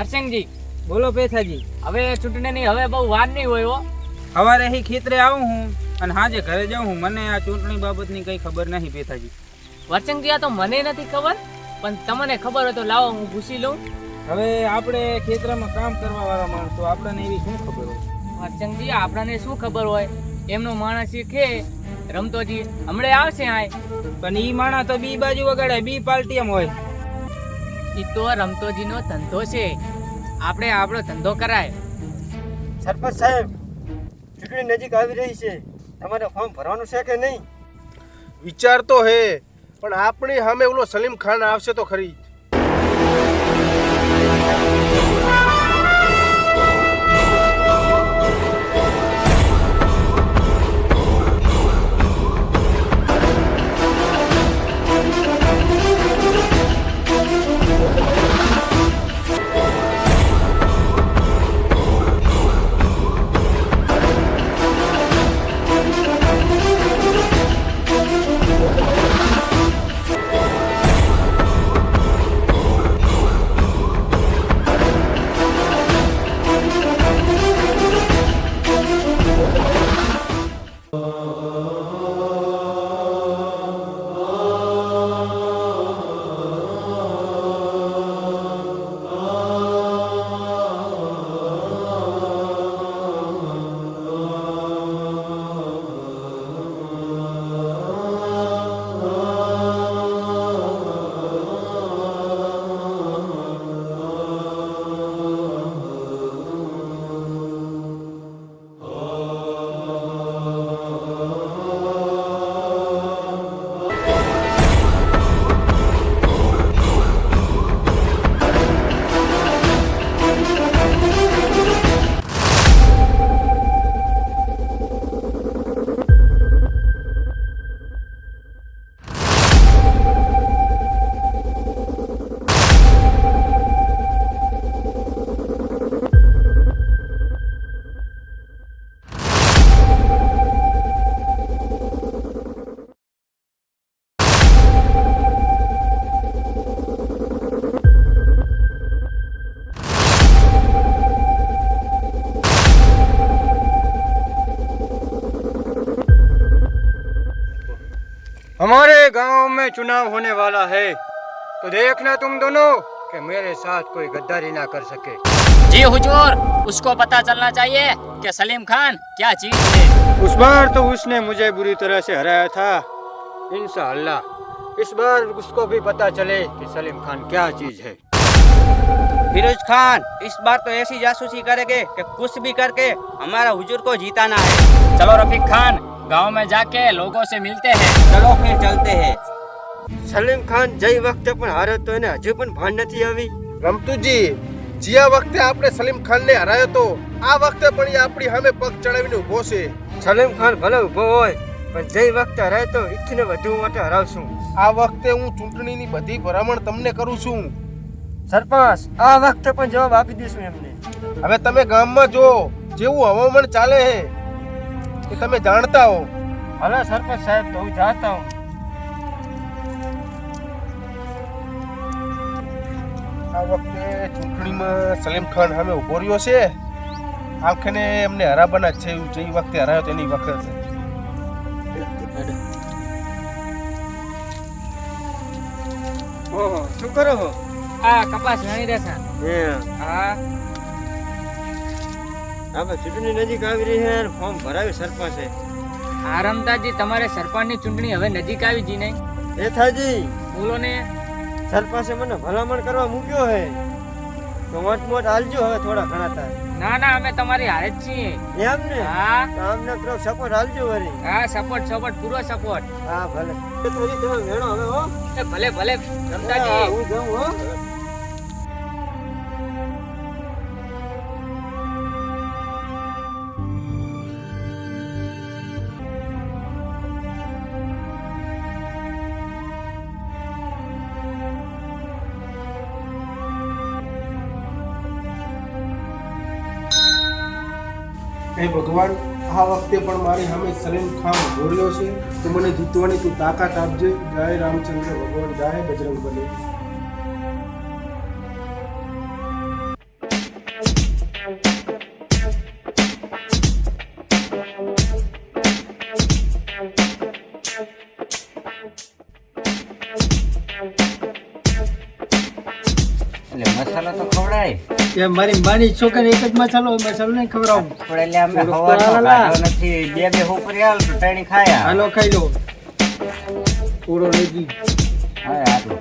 વરસંગજી બોલો પેથાજી. હવે ચૂંટણીની હવે બહુ વાર નહીં હોય હો. સવારે અહીં ખેતરે આવું હું અને હાજે ઘરે જાઉં હું. મને આ ચૂંટણી બાબતની કંઈ ખબર નહીં પેથાજી. વરસંગજી આ તો મને નથી ખબર પણ તમને ખબર હોય તો લાવો હું પૂછી લઉં. હવે આપણે ખેતરમાં કામ કરવા વાળા માણસો આપણને એવી શું ખબર હોય? વરસંગજી આપણને શું ખબર હોય? એમનો માણસ એ કે રમતોજી હમણાં આવશે આય. પણ ઈ માણસ તો બી બાજુ વગાડે બી પાર્ટી એમ હોય. તો રમતોજીનો ધંધો છે. આપણે આપણો ધંધો કરાય. સરપંચ સાહેબ ચૂંટણી નજીક આવી રહી છે. તમારે ફોર્મ ભરવાનું છે કે નહીં? વિચાર તો હે પણ આપણી સામે ઓલો સલીમ ખાન આવશે તો ખરી. में चुनाव होने वाला है। तो देखना तुम दोनों कि मेरे साथ कोई गद्दारी ना कर सके। जी हुजूर उसको पता चलना चाहिए कि सलीम खान क्या चीज़ है। उस बार तो उसने मुझे बुरी तरह से हराया था। इंशाअल्लाह इस बार उसको भी पता चले कि सलीम खान क्या चीज़ है। फिरोज खान इस बार तो ऐसी जासूसी करेंगे कि कुछ भी करके हमारा हुजूर को जीताना है। चलो रफीक खान गाँव में जाके लोगों से मिलते हैं। चलो फिर चलते हैं। સલીમ ખાન જઈ વખતે પણ હાર્યો તો એને હજુ પણ ભાન નથી આવી. રમતુજી જ્યાં વખતે આપણે સલીમ ખાનને હરાયો તો આ વખતે પણ એ આપણી સામે પગ ચડાવીને ઊભો છે. સલીમ ખાન ભલે ઊભો હોય પણ જઈ વખતે હરાય તો ઈચ્છને વધુ માટે હરાવશું. આ વખતે હું ચૂંટણીની બધી ભલામણ તમને કરું છું. સરપંચ આ વખતે પણ જવાબ આપી દઈશું એમને. હવે તમે ગામમાં જો જેવું હવામાન ચાલે છે એ તમે જાણતા હો. ભલે સરપંચ સાહેબ તો હું જાતા હું આ વખતે ચૂંટણીમાં સલીમ ખાન સામે ઊભો રહ્યો છે. આખને એમને હરાબાના જ છે એવું જે વખતે હરાયો તેની વખત. ઓહો શું કરો છો આ કપાસ વણી રહેશે હે. હા. આપણે ચૂંટણી નજીક આવી રહી છે ફોર્મ ભરાવી સરપંચે. આ રમતાજી તમારે સરપંચની ચૂંટણી હવે નજીક આવી જી નહીં. એ થાજી. બોલો ને સરપંચે મને ભલામણ કરવા મૂક્યો હે. તો મોટ મોટ હાલજો હવે થોડા ઘણા તાર. ના ના અમે તમારી હારે જ છીએ. એમ ને? હા. તો અમને થોડો સપોર્ટ હાલજો વરી. હા સપોર્ટ સપોર્ટ પૂરો સપોર્ટ હા ભલે. તો તમે વેણો હવે હો. એ ભલે ભલે રમતાજી. હું જાઉં હો. હે ભગવાન, આ વખતે પણ મારી સામે સલીમ ખાન બોલ્યો છે, તો મને જીતવાની તું તાકાત આપજે. જય રામચંદ્ર ભગવાન, જય બજરંગ બલી કે મારી માની છોકરી એક જ મસાલો મસાલો નહીં આવું પણ એટલે અમે હવાનો નથી. બે બે ઉપરી હાલ તો ત્રણેય ખાયા. હાલો ખાઈ લો. પૂરો લઈ ગઈ. હવે આટલું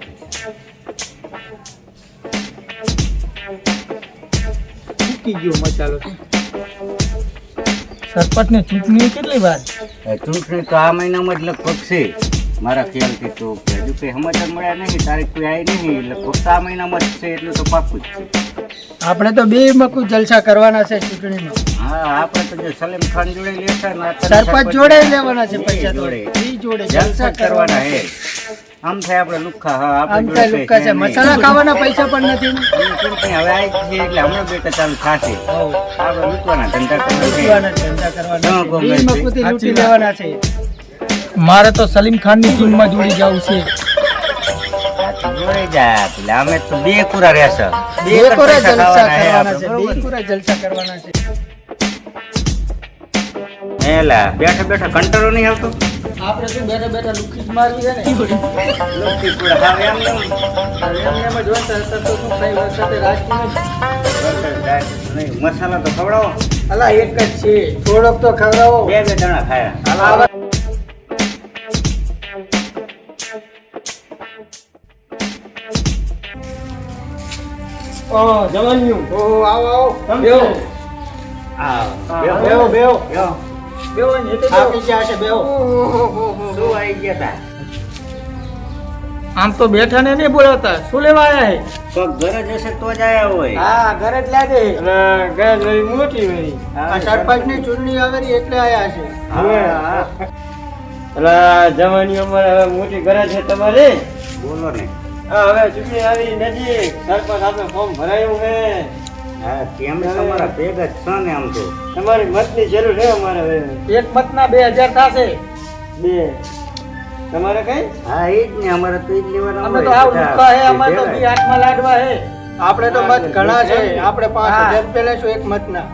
ચૂકી ગયો મસાલો. સરપંચ ને ચૂંટણી કેટલી વાર? ચૂંટણી તો આ મહિનામાં જ લગભગ છે. મારા ખ્યાલથી તો કે હજુ કઈ સમાચાર મળ્યા નહીં તારીખ કોઈ આવી નહીં. એટલે ફક્ત આ મહિનામાં જ છે એટલું તો પાકું જ છે. આપણે તો બે મકુ જલસા કરવાના છે ચૂંટણીમાં. હા આપણે તો જે સલીમ ખાન જોડે લેતા ને સરપંચ જોડે લેવાના છે પૈસા જોડે. જોડે જલસા કરવાના હે. આમ થાય આપણે લુખ્ખા હા આપણે જોડે કઈ કઈ છે. મસાલા ખાવાના પૈસા પણ નથી ને. હવે આવી છે એટલે હમણાં બેટા ચાલુ થશે. આપણે લૂંટવાના ધંધા કરવાના ધંધા કરવાના હા, છે. ગમે બે મકુથી લૂંટી લેવાના છે. મારે તો સલીમ ખાનની ટીમમાં જોડી જવું છે. આ તો એટલે અમે તો બે કુરા રહેશે બે જ જલસા કરવાના છે બે ને? જલસા કરવાના છે. એલા બેઠા બેઠા કંટાળો નહીં આવતો? આપણે શું બેઠા બેઠા લુખી જ મારવી છે ને? લોકી કુડા હવે એમ એમ જ જોતા હતા તો શું કઈ વરસાદે રાજકીય મસાલા તો ખવડાવો. અલા એક જ છે. થોડોક તો ખવડાવો. બે બે જણા ખાયા. આવા ઓ આવો આવો. બેહો. છે? આ, બેહો બેહો, બેહો. બેહો. ને એટલે થાકી ગયા છે બેહો. શું આવી ગયા તા? આમ તો બેઠા ને નહીં બોલાવતા. શું લેવા આવ્યા તો કોક ઘરે જશે તો જ આયા હોય. હા ઘરે જ લાગે. અને ગેસ લઈ મોટી ભાઈ આ સરપંચની ચૂંટણી આવેલી એટલે આયા છે. હા, હા. એટલે જવાની અમારે હવે મોટી ઘરે છે તમારે? બોલો ને. હા હવે ચૂંટણી આવી નજીક સરપંચ આપણે ફોર્મ ભરાયું છે. હા કેમ તમારા ભેગા છો ને આમ તો. તમારી મતની જરૂર છે અમારે હવે. એક મતના બે હજાર થશે. બે. તમારે કઈ? હા એ જ ને અમારે તો ઈ જ લેવાના અમે તો. આવ બધા હે અમારે તો બી હાથમાં લાડવા હે. આપણે તો મત ઘણા છે આપણે પાંચ. હજાર લેશું એક મતના.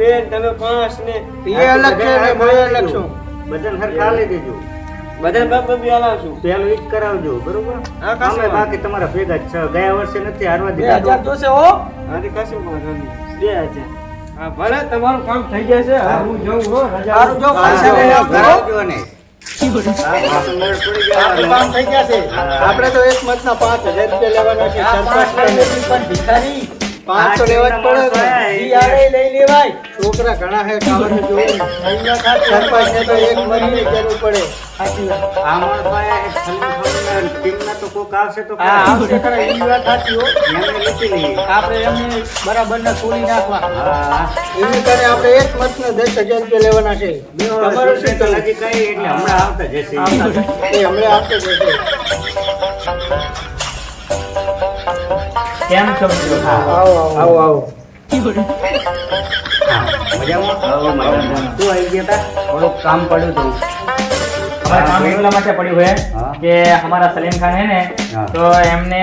બેન તમે પાંચ ને એ અલગ છે ને મોય અલગ છું. બધાને હરખા આલી દેજો બધા બાપ બી હલાવશું પેલું ઈ કરાવજો બરોબર? હા, કશું બાકી તમારા ભેગા છ છે. ગયા વર્ષે નથી હારવા દીધા હજાર જોશે હો. હાથી કશું વાંધો નહીં બે હજાર. હા ભલે તમારું કામ થઈ જશે હવે હું. જઉં હો રજા સારું જો હા, પૈસા આવજો ને હા, ગયા આપણું કામ થઈ ગયા છે. આપણે તો એક મતના પાંચ હજાર રૂપિયા લેવાના છે પાંચસો લેવા જ પડે ને. ઈ આડે લઈ લેવાય. છોકરા ઘણા હે ખાવાનું જોવું સરપંચ ને તો એક મહિને જરૂર પડે. સાચી વાત. આ ભાઈ એક ખાનના ટીમના તો કોક આવશે તો હા. આવશે. ખરા ઈ વાત સાચી હો. એમને લીધી લઈએ. આપણે એમને બરાબર ના છોડી નાખવા. હા. એની કરે આપણે એક મતના દસ હજાર રૂપિયા લેવાના છે. તમારું શું તો કહેવું? કઈ એટલે હમણાં આવતા જશે. એ હમણાં આવતા જશે. કેમ છો મિત્રો? આવો આવો. આવો તા? કામ પડ્યું હતું. કામ એટલા માટે પડ્યું છે કે અમારા સલીમ ખાન હે ને તો એમને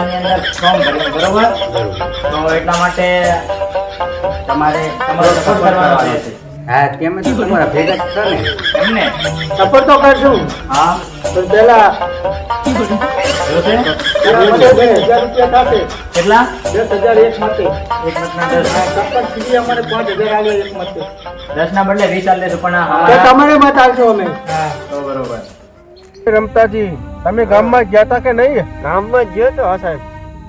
અંદર ફોર્મ ભર્યું બરોબર? તો એટલા માટે તમારે તમારો સપોર્ટ કરવાનો આવે છે. હા તેમ તો તમારા ભેગા છે ને. એમને? સપોર્ટ તો કરશું. હા. પણ પેલા જોશે? પેલા મને બે હજાર રૂપિયા થશે કેટલા? દસ હજાર એક મતે એક મતના દસ સરપંચ સુધી અમારે પાંચ હજાર આવે એક મતે દસ ના બદલે વીસ આલે પણ તમારે મત આવશો અમે બરોબર. રમતાજી તમે ગામમાં ગયા હતા કે નહીં? ગામમાં જ ગયો તો હા સાહેબ.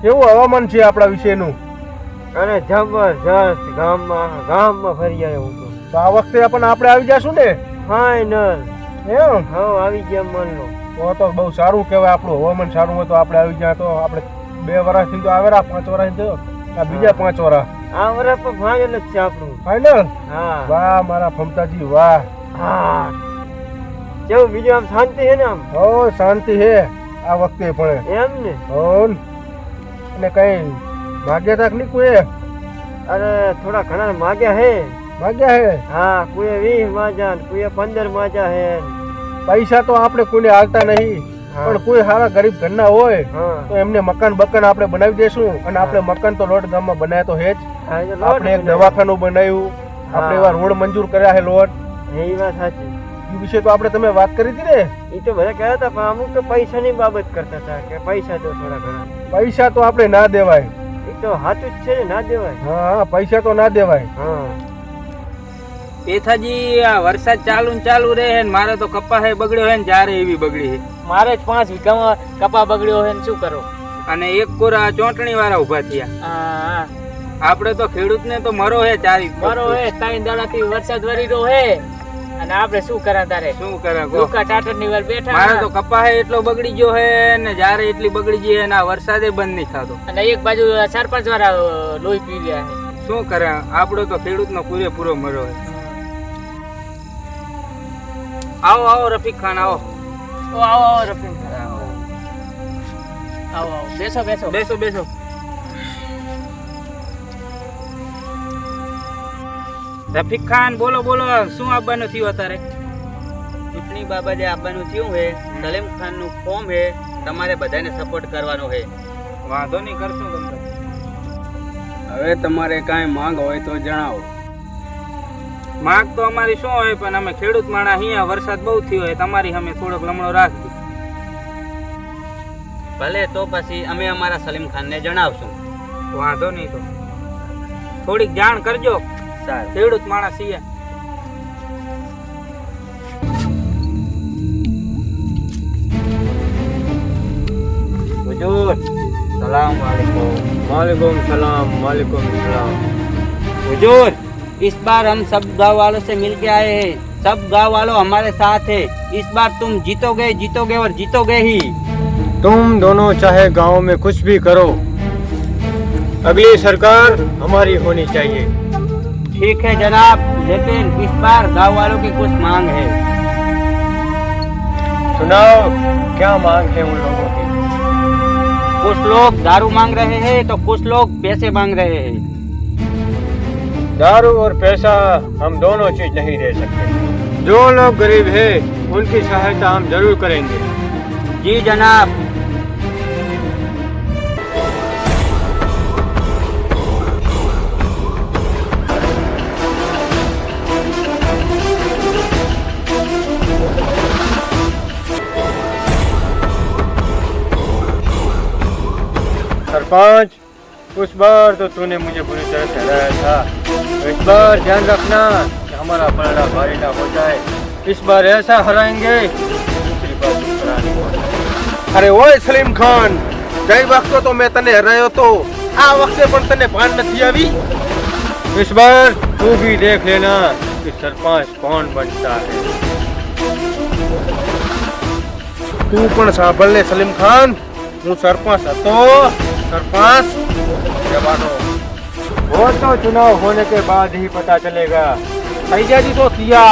કેવું હવામાન છે આપણા વિશેનું? અને જબરજસ્ત ગામમાં ગામમાં ફરી આવ્યો હું તો. તો આ વખતે પણ આપણે આવી જશું ને? ફાઈનલ એમ? હા આવી ગયા મન લો તો તો બહુ સારું કહેવાય આપણું. હવામાન સારું હોય તો આપણે આવી ગયા તો આપણે બે વર્ષથી તો આવેલા પાંચ વર્ષ થયો આ બીજા પાંચ વર્ષ આ વર્ષ પણ ફાઈનલ જ છે આપણું. ફાઈનલ હા. વાહ મારા ફમતાજી વાહ. હા. કેવું બીજું આમ શાંતિ છે ને આમ? હો શાંતિ હે આ વખતે પણ. એમ ને? હો. અને કઈ માગ્યા તાક નહીં કોઈ અરે થોડા ઘણા માગ્યા હે. માગ્યા હે? હા કોઈ વીસ માજા કોઈ પંદર માજા હે પૈસા તો આપણે કોઈને હાલતા નહીં. પણ કોઈ સારા ગરીબ ઘરના હોય તો એમને મકાન બકાન આપણે બનાવી દેશું અને આપણે મકાન તો લોટ ગામમાં બનાવ્યા તો હે જ. હા, એ તો લોટ આપણે એક દવાખાનું બનાવ્યું આપણે એવા રોડ મંજૂર કર્યા છે લોટ. એ વાત સાચી. એ વિશે તો આપણે તમે વાત કરી હતી ને? એ તો બધા કહેતા હતા પણ અમુક તો પૈસાની બાબત કરતા હતા કે પૈસા દો થોડા ઘણા. પૈસા તો આપણે ના દેવાય. એ તો સાચું જ છે ને ના દેવાય. હા પૈસા તો ના દેવાય. હા. પેથાજી આ વરસાદ ચાલુ ને ચાલુ રહે ને મારે તો કપા બગડ્યો હે ને જારે એવી બગડી મારે જ પાંચ વીઘામાં કપા બગડ્યો હોય ને શું કરો? અને એક કોરા ચોંટણી વાળા ઊભા થયા આપણે તો ખેડૂત ને તો મરો હે ચારી મરો હે ત્રણ દાડાથી વરસાદ વરી રહ્યો હે અને આપણે શું કરા તારે? શું કરે ગોકા ટાટરની વાર બેઠા મારે તો કપા હે એટલો બગડી ગયો હે ને જારે એટલી બગડી ગઈ હે ને આ વરસાદે બંધ નહીં થતો. અને એક બાજુ ચાર પાંચ વાર લોહી પી ગયા શું કરે આપણો તો ખેડૂત નો પૂરેપૂરો મરો હે આવો આવો રફીક ખાન આવો. ઓ આવો આવો રફીક ખાન. આવો આવો. બેસો બેસો. બેસો બેસો. રફીક ખાન બોલો બોલો. શું આપવાનું થયું અત્યારે? ચૂંટણી બાબતે આપવાનું થયું છે સલીમ ખાનનું ફોર્મ છે તમારે બધાને સપોર્ટ કરવાનો છે. વાંધો નહીં કરશું તમને હવે તમારે કાંઈ માંગ હોય તો જણાવો. માગ તો અમારી શું હોય પણ અમે ખેડૂત માણા અહીંયા વરસાદ બહુ થયો હોય તમારી અમે થોડોક લમણો રાખજો. ભલે તો પછી અમે અમારા સલીમ ખાનને જણાવશું. વાંધો નહીં તો. થોડીક જાણ કરજો. સારું. ખેડૂત માણસ છીએ. હજૂર. સલામ વાલેકુમ. વાલેકુમ સલામ વાલેકુમ સલામ. હજૂર. इस बार हम सब गाँव वालों से मिल के आए हैं। सब गाँव वालों हमारे साथ है। इस बार तुम जीतोगे जीतोगे और जीतोगे ही। तुम दोनों चाहे गाँव में कुछ भी करो अगली सरकार हमारी होनी चाहिए। ठीक है जनाब लेकिन इस बार गाँव वालों की कुछ मांग है। सुनाओ क्या मांग है उन लोगों की? कुछ लोग दारू मांग रहे हैं तो कुछ लोग पैसे मांग रहे हैं। दारू और पैसा हम दोनों चीज़ नहीं दे सकते। जो लोग गरीब है, उनकी सहायता हम ज़रूर करेंगे। जी, जनाब। सरपंच उस बार तो तूने मुझे बुरी तरह से हराया था तो इस बार ध्यान रखना कि हमारा पलड़ा भारी ना हो जाए इस बार ऐसा हराएंगे दूसरी बार दूसरा नहीं होगा અરે ઓય સલીમ ખાન ગઈ વખતે તો મેં તને હરાયો તો આ વખતે પણ તને ભાન નથી આવી इस बार तू भी देख लेना कि सरपंच कौन बनता है તું પણ સાંભળ ને સલીમ ખાન હું સરપંચ હતો સરપંચ जवानों वो तो चुनाव होने के बाद ही पता चलेगा भैया जी तो किया